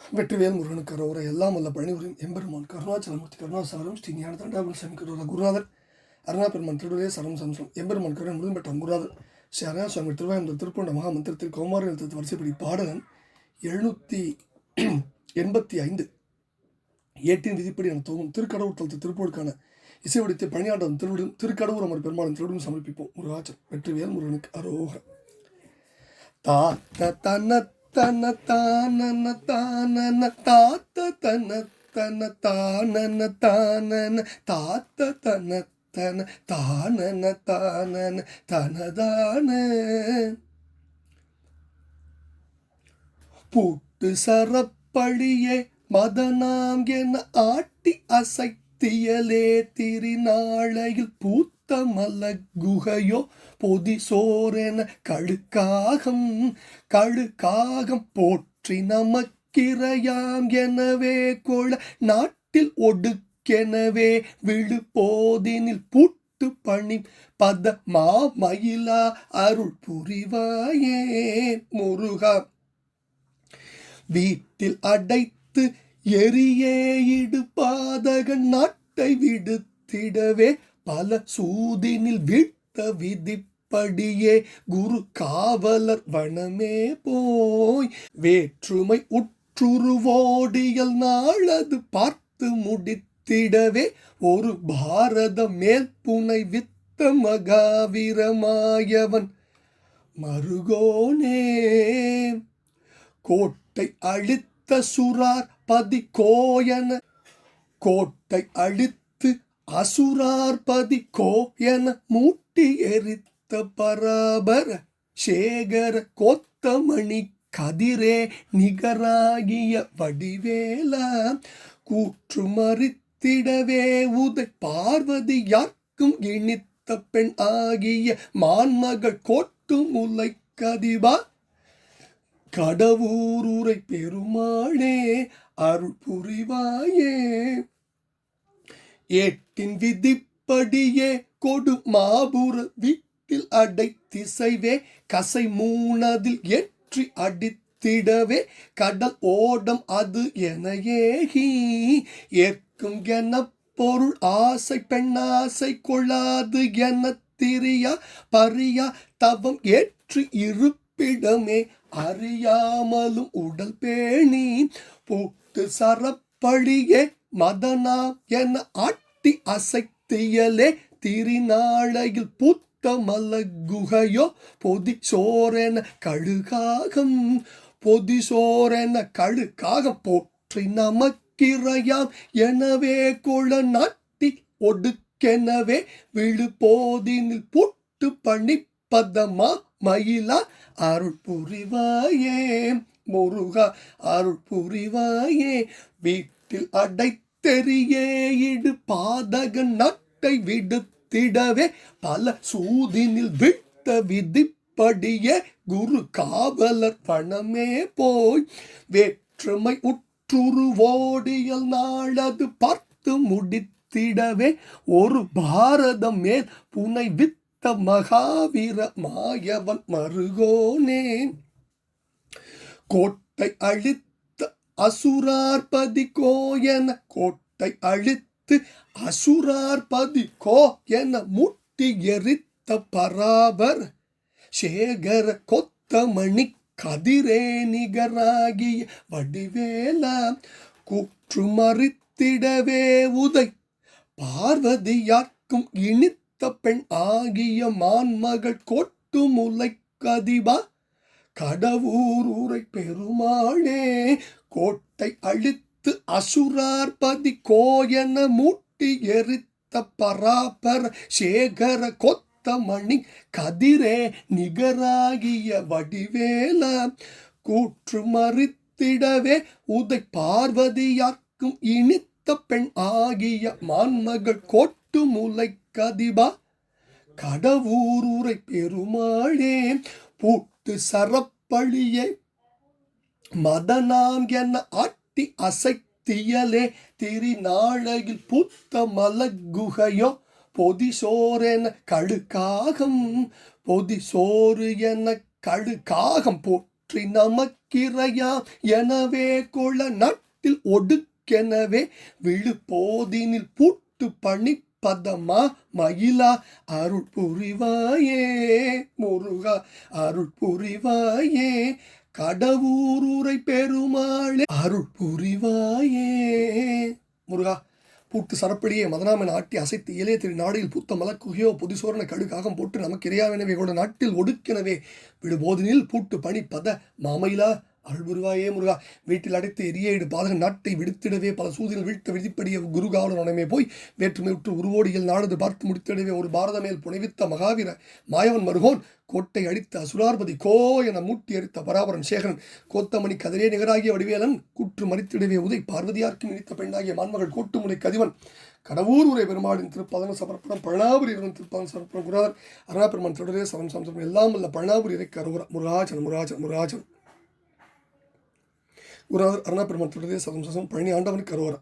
வெற்றிவேல் முருகனுக்கு அரோரை எல்லாம் வல்ல பழனிபுரியும் எம்பெருமான் கருணாச்சலமூர்த்தி கருணாசாரம் ஸ்ரீ ஞான தண்டாபுரம் சாமி குருநாதர் அருணா பெருமான் திருடுவே சரம் சம்சம் எம்பெருமான் கருணை முழுதும் பெற்ற குருநாதர் ஸ்ரீ அருணா சுவாமி திருவாயம்புரம் திருப்பூண்ட மகாமந்திரத்தில் கௌமார எழுத்து வரிசைப்படி பாடகன் எழுநூற்றி எண்பத்தி ஐந்து. ஏட்டின் விதிப்படி என தோகும் திருக்கடவுர் தளத்து திருப்பூருக்கான இசை வடித்து பணியாண்டம் திருவிடும் திருக்கடவுர் அமர் பெருமாளின் திருவிடும் சமர்ப்பிப்போம். முருகாச்சர் வெற்றிவேல் முருகனுக்கு அரோகர் தன்ன தன தன தானன தாத்த தன தன தானன தானன தாத்த தன தன தானன தானன தனதான. பூட்டு சரப்படியே மதனாம் என ஆட்டி அசைத்தியலே திருநாளையில் பூத்த மல குகையோ பொதி சோரென கழுக்காகம் கழுக்காகம் போற்றி நமக்கிரையாம் எனவே கொள நாட்டில் ஒடுக்கெனவே விழு போதினில் புட்டு பணி பத மாமயிலா அருள் புரிவாயே முருகா. வீட்டில் அடைத்து எரியே இடுபாதகன் நாட்டை விடுத்திடவே பல சூதினில் விட்ட விதிப்படியே குரு காவலர் வனமே போய் வேற்றுமை உற்றுருவோடியல் நாளது பார்த்து முடித்திடவே ஒரு பாரத மேல் புனை வித்த மகாவீரமாயவன். மருகோனே கோட்டை அழித்த சுரார் பதி கோயன கோட்டை அழித்து அசுரார் பதி கோயன மூட்டி எரித்த பராபர சேகர கோத்தமணி கதிரே நிகராகிய வடிவேல. கூற்று மறித்திடவே உதை பார்வதி யார்க்கும் இனித்த பெண் ஆகிய மான்மகள் கோட்டு முல்லை கதிபா கடவுருரை பெருமாளே அருள் புரிவாயே ஏட்டின் விதிப்படியே கொடு மாபுர வீட்டில் அடைத்திசைவே. கசை மூணதில் ஏற்றி அடித்திடவே. கடல் ஓடம் அது என ஏகி ஏற்கும் என பொருள் ஆசை பெண்ணாசை கொள்ளாது என திரியா. பரியா தவம் ஏற்றி இருப்பிடமே அறியாமலும் உடல் பேணி போட்டு சரப்படியே மதனா என ஆட்டி அசைத்தியலே திரிநாளையில் புத்த மலகுகையோ பொதி சோரென கழுகாகம் பொதி சோரென கழுகாகம் போற்றி நமக்கிறையாம். எனவே கொள நாட்டி ஒடுக்கெனவே விழுபோதினில் புட்டு பண்ணி மயிலா அருள் புரிவாயே முருகா அருள் புரிவாயே வீட்டில் அடைத்தெறியே. இடு பாதக நட்டை விடுத்திடவே. பல சூதினில் விட்ட விதிப்படியே. குரு காவலர் பணமே போய். வேற்றுமை உற்றுருவோடியல் நாளது பார்த்து முடித்திடவே. ஒரு பாரதம் மேல் புனை வித் வித்த மகாவீர மாயவன் மருகோனே கோட்டை அழித்த அசுரார்பதி என கோட்டை அழித்து அசுரார்பதி கோ என முட்டி எரித்த பராபர் சேகர கொத்தமணி கதிரே நிகராகிய வடிவேல கூற்று மறித்திடவே உதை பார்வதியார்க்கும் இனித்த பெண் ஆகிய மான்மகள் கோட்டு முலை கதிபா. கடவுரூரை பெருமாளே கோட்டை அழித்து அசுரார்பதி கோயன மூட்டி எரித்த பராபர சேகர கொத்த மணி கதிரே நிகராகிய வடிவேல கூற்று மறித்திடவே உதை பார்வதியாக்கும் இனித்த பெண் ஆகிய மான்மகள் கோட்டு முலை கதிபா உரை பெருமாளே பூட்டு சரப்பழியே. மதனாம் என ஆட்டி அசைத்தியலே திரிநாளையில் பூத்த மலகுகையோ பொதி சோரென கழுக்காகம் பொதிசோறு என கழுக்காகம் போற்றி நமக்கிறையா. எனவே கொள நாட்டில் ஒடுக்கெனவே விழுப்போதினில் பூட்டு பணி பதமா மயிலா அருள் புரிவாயே முருகா அருள் புரிவாயே கடவுரூரை பெருமாளே அருள் புரிவாயே. முருகா பூட்டு சரப்படியே மதனாமன் ஆட்டி அசைத்து இளைய திரு நாடில் பூத்த மலக்குகையோ பொதிசோரன கடுகாகம் போட்டு நமக்கு இறையாவெனவே கூட நாட்டில் ஒடுக்கெனவே விடுபோதினில் பூட்டு பணி பத மாமயிலா அருள்புருவாயே முருகா. வீட்டில் அடைத்து எரியேடு பாதகன் நாட்டை விடுத்திடவே பல சூதியில் வீழ்த்த விதிப்படிய குருகாவலனமே போய். வேற்றுமை உற்று உருவோடியில் நாடு பார்த்து முடித்திடவே ஒரு பாரத மேல் புனைவித்த மகாவீர மாயவன் மருகோன். கோட்டை அடித்த அசுரார்பதி கோ என மூட்டி அடித்த பராபரன் சேகரன். கோத்தமணி கதிரே நிகராகிய வடிவேலன். கூற்று மறித்திடவே உதை பார்வதியார்க்கும் இனித்த பெண்ணாகிய மான்மகள் கோட்டுமுனை கதிவன். கடவுர் உரை பெருமாளின் திருப்பதன சமர்ப்பணம் பழனாபுரி இருவன் திருப்பதன சமர்ப்பணம் குருநாதர் அருணா பெருமான் தொடரே சரம் சமர்ப்பணம். எல்லாம் உள்ள பழனாபுரி இறை கருவர முராஜன் முராஜன் குருநாதர் அருணா பெருமாள் தொடர்ந்து சதம் சதம் பழனி ஆண்டவனுக்கு கருவரா?